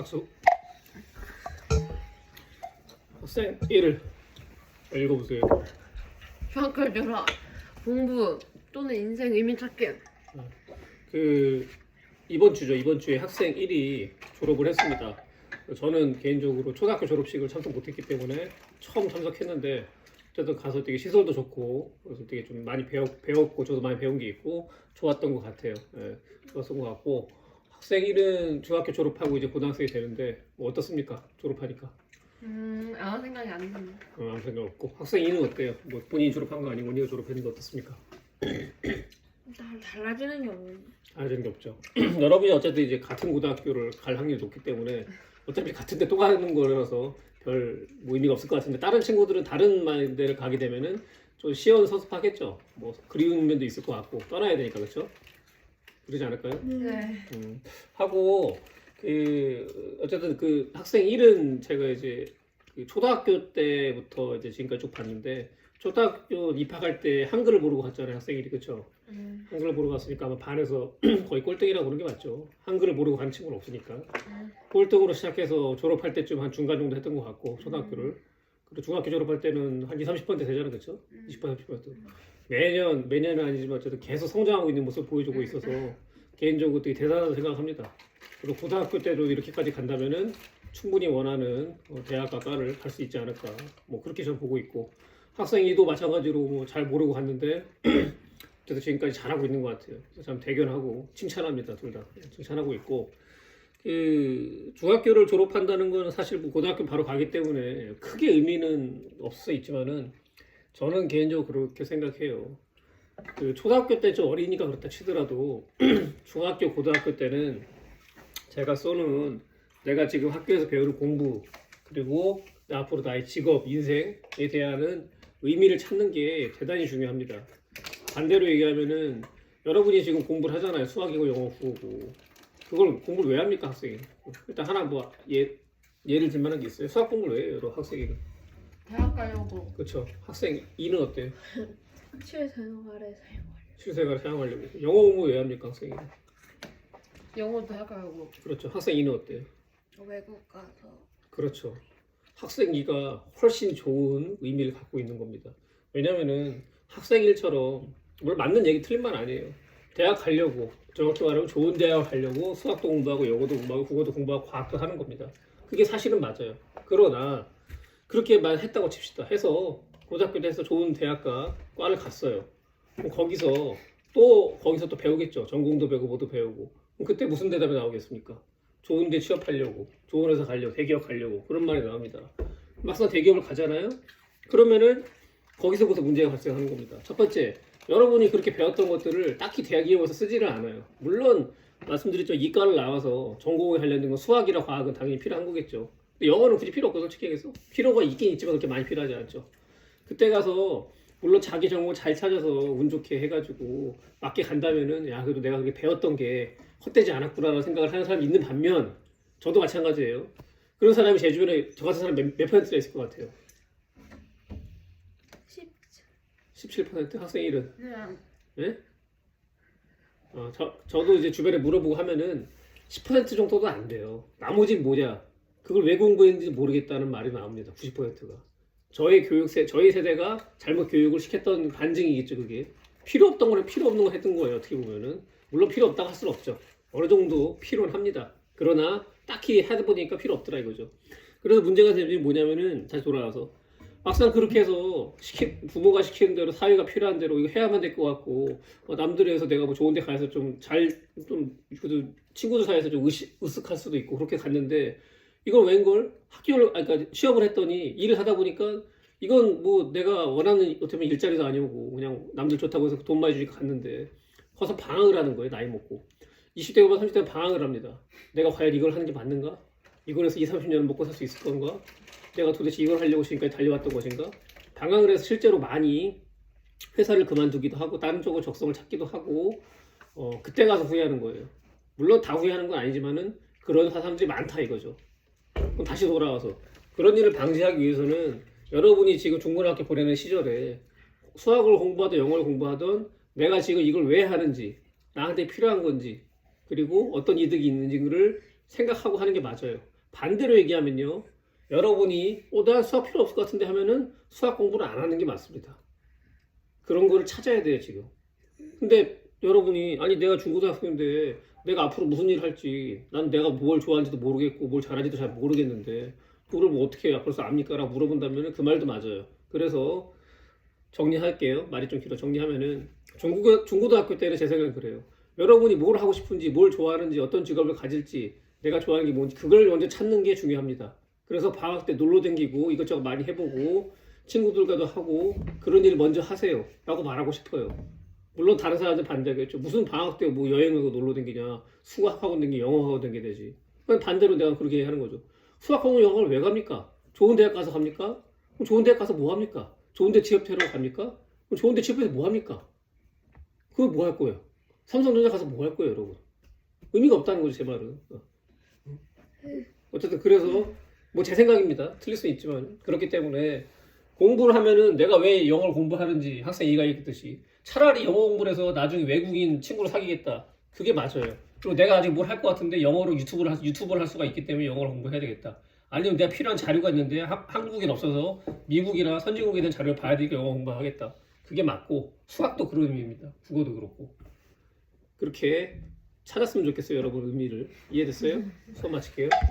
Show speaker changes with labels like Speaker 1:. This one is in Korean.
Speaker 1: 박수. 쌤 1을 읽어보세요.
Speaker 2: 휴학할 라 공부 또는 인생 의미 찾기. 어,
Speaker 1: 그 이번 주죠. 이번 주에 학생 1이 졸업을 했습니다. 저는 개인적으로 초등학교 졸업식을 참석 못했기 때문에 처음 참석했는데 어쨌든 가서 되게 시설도 좋고 그래서 되게 좀 많이 배웠, 배웠고 저도 많이 배운 게 있고 좋았던 것 같아요. 예, 좋았던 것 같고 학생일은 중학교 졸업하고 이제 고등학생이 되는데 뭐 어떻습니까? 졸업하니까
Speaker 2: 음, 아무 생각이 안 드네요.
Speaker 1: 어, 아무 생각 없고 학생일은 어때요? 뭐 본인이 졸업한 거 아니고 언니가 졸업했는데 어떻습니까?
Speaker 2: 달- 달라지는 게없는달라지는게
Speaker 1: 없죠. 여러분이 어쨌든 이제 같은 고등학교를 갈 확률이 높기 때문에 어차피 같은데 또 가는 거라서 별뭐 의미가 없을 것 같은데 다른 친구들은 다른 만 데를 가게 되면은 좀 시원 섭섭하겠죠뭐 그리운 면도 있을 것 같고 떠나야 되니까 그렇죠. 그러지 않을까요?
Speaker 2: 네. 네. 음,
Speaker 1: 하고 그 어쨌든 그 학생 일은 제가 이제 그 초등학교 때부터 이제 지금까지 쭉 봤는데 초등학교 입학할 때 한글을 모르고 갔잖아요 학생일이 그쵸? 음. 한글을 모르고 갔으니까 아마 반에서 거의 꼴등이라고 그런 게 맞죠. 한글을 모르고 간 친구는 없으니까 음. 꼴등으로 시작해서 졸업할 때쯤 한 중간 정도 했던 것 같고 음. 초등학교를 그리고 중학교 졸업할 때는 한 2, 30번대 되잖아요 그쵸? 음. 20번, 30번대 매년 매년은 아니지만 어쨌든 계속 성장하고 있는 모습을 보여주고 음. 있어서 개인적으로 되게 대단하다고 생각합니다. 그리고 고등학교 때도 이렇게까지 간다면은 충분히 원하는 어, 대학 과과를갈 수 있지 않을까. 뭐 그렇게 저는 보고 있고 학생이도 마찬가지로 뭐잘 모르고 갔는데 그래도 지금까지 잘하고 있는 것 같아요. 그래서 참 대견하고 칭찬합니다. 둘다 예, 칭찬하고 있고 그 중학교를 졸업한다는 건 사실 뭐 고등학교 바로 가기 때문에 크게 의미는 없어 있지만은 저는 개인적으로 그렇게 생각해요. 그 초등학교 때 좀 어리니까 그렇다 치더라도 중학교 고등학교 때는 제가 쏘는 내가 지금 학교에서 배우는 공부 그리고 앞으로 나의 직업 인생에 대한 의미를 찾는 게 대단히 중요합니다 반대로 얘기하면은 여러분이 지금 공부를 하잖아요 수학이고 영어 국고 그걸 공부를 왜 합니까 학생이 일단 하나 뭐 예, 예를 들만한 게 있어요 수학 공부를 왜 해요 학생이
Speaker 2: 대학 가려고
Speaker 1: 그렇죠 학생 이는 어때요?
Speaker 2: 실생활에 사용 하려고
Speaker 1: 실생활 사용하려고 영어 공부 왜 합니까 학생이?
Speaker 2: 영어도 하고
Speaker 1: 그렇죠. 학생이는 어때요?
Speaker 2: 외국 가서
Speaker 1: 그렇죠. 학생이가 훨씬 좋은 의미를 갖고 있는 겁니다. 왜냐면은 학생일처럼 뭘 맞는 얘기 틀린 말 아니에요. 대학 가려고 정확히 말하면 좋은 대학 가려고 수학도 공부하고 영어도 공부하고 국어도 공부하고 과학도 하는 겁니다. 그게 사실은 맞아요. 그러나 그렇게 만 했다고 칩시다. 해서 고등학교를 해서 좋은 대학과 과를 갔어요. 거기서 또 거기서 또 배우겠죠. 전공도 배우고 뭐도 배우고. 그때 무슨 대답이 나오겠습니까? 좋은 데 취업하려고, 좋은 회사 가려고, 대기업 가려고 그런 말이 나옵니다. 막상 대기업을 가잖아요. 그러면은 거기서부터 문제가 발생하는 겁니다. 첫 번째, 여러분이 그렇게 배웠던 것들을 딱히 대학에 이 와서 쓰지를 않아요. 물론 말씀드렸죠. 이과를 나와서 전공에 관련된 건 수학이나 과학은 당연히 필요한 거겠죠. 영어는 굳이 필요 없고 솔직히 얘기해서 필요가 있긴 있지만 그렇게 많이 필요하지 않죠. 그때 가서 물론 자기 정보 잘 찾아서 운 좋게 해가지고 맞게 간다면은 야 그래도 내가 그게 배웠던 게 헛되지 않았구나라는 생각을 하는 사람이 있는 반면 저도 마찬가지예요. 그런 사람이 제 주변에 저 같은 사람 몇, 몇퍼센트가 있을 것 같아요? 17% 퍼센트 학생일은?
Speaker 2: 네.
Speaker 1: 네? 어, 저, 저도 이제 주변에 물어보고 하면은 10% 정도도 안 돼요. 나머지는 뭐냐? 그걸 왜 공부했는지 모르겠다는 말이 나옵니다. 90%가. 저희 교육세 저희 세대가 잘못 교육을 시켰던 반증이겠죠 그게 필요 없던 거는 필요 없는 거 했던 거예요 어떻게 보면은 물론 필요 없다고 할 수는 없죠 어느 정도 필요는 합니다 그러나 딱히 하다 보니까 필요 없더라 이거죠 그래서 문제가 되는 게 뭐냐면은 다시 돌아와서 막상 그렇게 해서 시키, 부모가 시키는 대로 사회가 필요한 대로 이거 해야만 될 것 같고 어, 남들에 서 내가 뭐 좋은 데 가서 좀 잘좀 좀, 친구들 사이에서 좀 으스, 으쓱할 수도 있고 그렇게 갔는데 이걸 웬걸 학교를 그러니까 취업을 했더니 일을 하다 보니까 이건 뭐 내가 원하는 어떻게 보면 일자리도 아니고 그냥 남들 좋다고 해서 돈 많이 주니까 갔는데 커서 방황을 하는 거예요 나이 먹고 20대 후반 30대 방황을 합니다 내가 과연 이걸 하는 게 맞는가 이걸 해서 2 30년 먹고 살 수 있을 건가 내가 도대체 이걸 하려고 지금까지 달려왔던 것인가 방황을 해서 실제로 많이 회사를 그만두기도 하고 다른 쪽으로 적성을 찾기도 하고 어, 그때 가서 후회하는 거예요 물론 다 후회하는 건 아니지만은 그런 사람들이 많다 이거죠 그럼 다시 돌아와서 그런 일을 방지하기 위해서는 여러분이 지금 중고등학교 보내는 시절에 수학을 공부하던 영어를 공부하던 내가 지금 이걸 왜 하는지 나한테 필요한 건지 그리고 어떤 이득이 있는지를 생각하고 하는 게 맞아요. 반대로 얘기하면요. 여러분이 어, 난 수학 필요 없을 것 같은데 하면은 수학 공부를 안 하는 게 맞습니다. 그런 거를 찾아야 돼요, 지금. 근데 여러분이 아니 내가 중고등학생인데 내가 앞으로 무슨 일을 할지 난 내가 뭘 좋아하는지도 모르겠고 뭘 잘하는지도 잘 모르겠는데 그걸 뭐 어떻게 앞으로서 압니까? 라고 물어본다면 그 말도 맞아요. 그래서 정리할게요. 말이 좀 길어. 정리하면은 중국, 중고등학교 때는 제 생각은 그래요. 여러분이 뭘 하고 싶은지, 뭘 좋아하는지, 어떤 직업을 가질지, 내가 좋아하는 게 뭔지 그걸 먼저 찾는 게 중요합니다. 그래서 방학 때 놀러 댕기고 이것저것 많이 해보고 친구들과도 하고 그런 일 먼저 하세요. 라고 말하고 싶어요. 물론 다른 사람들 반대겠죠. 무슨 방학 때 뭐 여행을 그 놀러 댕기냐 수학하고 댕기 영어하고 댕기 되지. 반대로 내가 그렇게 얘기 하는 거죠. 수학하고 영어를 왜 갑니까? 좋은 대학 가서 갑니까? 그럼 좋은 대학 가서 뭐 합니까? 좋은 데 취업 되러 갑니까? 그럼 좋은 데 취업해서 뭐 합니까? 그거 뭐 할 거예요? 삼성전자 가서 뭐 할 거예요, 여러분? 의미가 없다는 거죠, 제 말은. 어. 어쨌든 그래서 뭐 제 생각입니다. 틀릴 수 있지만 그렇기 때문에 공부를 하면은 내가 왜 영어를 공부하는지 학생 이가 얘기했듯이 차라리 영어 공부를 해서 나중에 외국인 친구를 사귀겠다. 그게 맞아요. 그리고 내가 아직 뭘 할 것 같은데 영어로 유튜브를 할, 유튜브를 할 수가 있기 때문에 영어를 공부해야 되겠다. 아니면 내가 필요한 자료가 있는데 하, 한국인 없어서 미국이나 선진국에 대한 자료를 봐야 되니까 영어 공부하겠다. 그게 맞고 수학도 그런 의미입니다. 국어도 그렇고 그렇게 찾았으면 좋겠어요 여러분 의미를 이해됐어요? 수업 마칠게요.